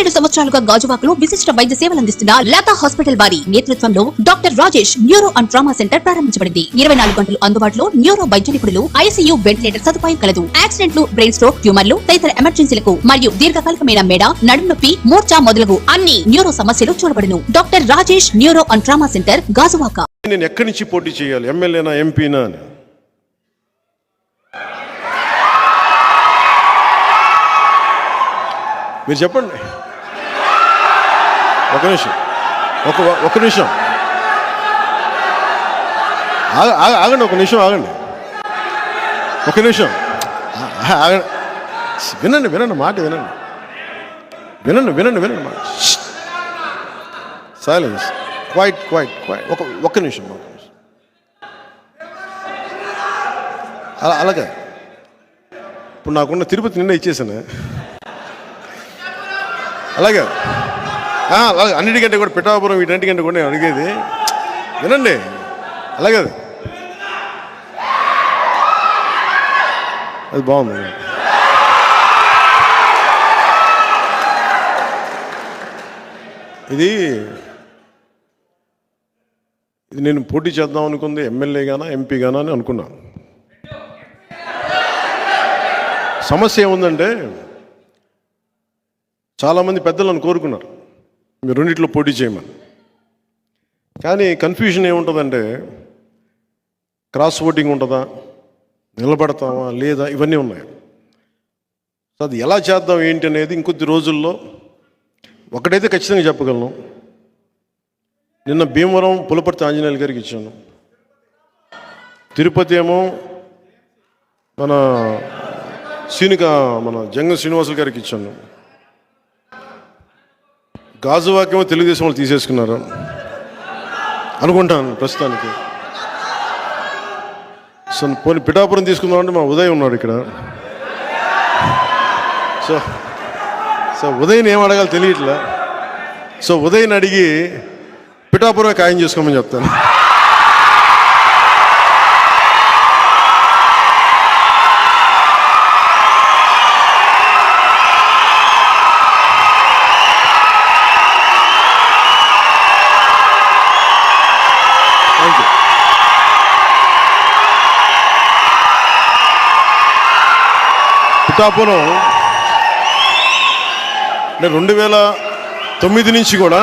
పదిహేడు సంవత్సరాలుగా గాజువాకలో విశిష్ట వైద్య సేవలు అందిస్తున్న లతా హాస్పిటల్ వారి నేతృత్వంలో doctor Rajesh neuro and trauma centre ప్రారంభించబడింది. ఇరవై నాలుగు గంటలు అందుబాటులో న్యూరో వైద్య నిపుణులు ఐసీయూ వెంటిలేటర్ సదుపాయం కలదు. యాక్సిడెంట్లు బ్రెయిన్ స్ట్రోక్ ట్యూమర్లు తదితర ఎమర్జెన్సీలకు మరియు దీర్ఘకాలికమైన మెడ నడుము నొప్పి మూర్ఛ మొదలగు అన్ని న్యూరో సమస్యలు చూడబడును. Doctor Rajesh neuro and trauma centre Gajuwaka. నేను ఎక్కడి నుంచి పోటీ చేయాలి? ఎమ్మెల్యేనా ఎంపీనా అని. మీరు చెప్పండి. ఒక నిమిషం. ఒక ఒక నిమిషం. ఆగ- ఆగ- ఆగండి ఒక నిమిషం ఆగండి. ఒక నిమిషం. ఆగండి వినండి వినండి మాట వినండి. వినండి వినండి వినండి మాట. సైలెన్స్. Quiet quiet quiet. ఒక ఒక్క నిమిషం ఒక నిమిషం. అలా అలాగే. ఇప్పుడు నాకున్న తిరుపతి నిన్న ఇచ్చేసాను. అలాగే. అన్నిటికంటే కూడా పిఠాపురం వీటన్నిటికంటే కూడా నేను అడిగేది వినండి అలాగే అది. అది బాగుంది. ఇది ఇది నేను పోటీ చేద్దాం అనుకుంది ఎమ్మెల్యే గానా ఎంపీ గానా అని అనుకున్నాను సమస్య ఏముందంటే చాలామంది పెద్దలను కోరుకున్నారు. మీరు రెండిట్లో పోటీ చేయమని. కానీ కన్ఫ్యూజన్ ఏముంటుందంటే క్రాస్ ఓటింగ్ ఉంటుందా నిలబడతామా లేదా ఇవన్నీ ఉన్నాయి. సో అది ఎలా చేద్దాం ఏంటి అనేది ఇంకొద్ది రోజుల్లో ఒకటైతే ఖచ్చితంగా చెప్పగలను. నిన్న భీమవరం పులపర్తి ఆంజనేయులు గారికి ఇచ్చాను. తిరుపతి ఏమో మన సీనిక మన జంగ శ్రీనివాసులు గారికి ఇచ్చాను. గాజువాక్యమో తెలుగుదేశం వాళ్ళు తీసేసుకున్నారు. అనుకుంటాను ప్రస్తుతానికి. సో పోనీ పిఠాపురం తీసుకుందామంటే మా ఉదయ్ ఉన్నాడు ఇక్కడ. సో సో ఉదయ్ని ఏం అడగాలో తెలియట్లే. సో ఉదయ్ని అడిగి పిఠాపురం ఖాయం చేసుకోమని చెప్తాను. పిఠాపురం నేను రెండు వేల తొమ్మిది నుంచి కూడా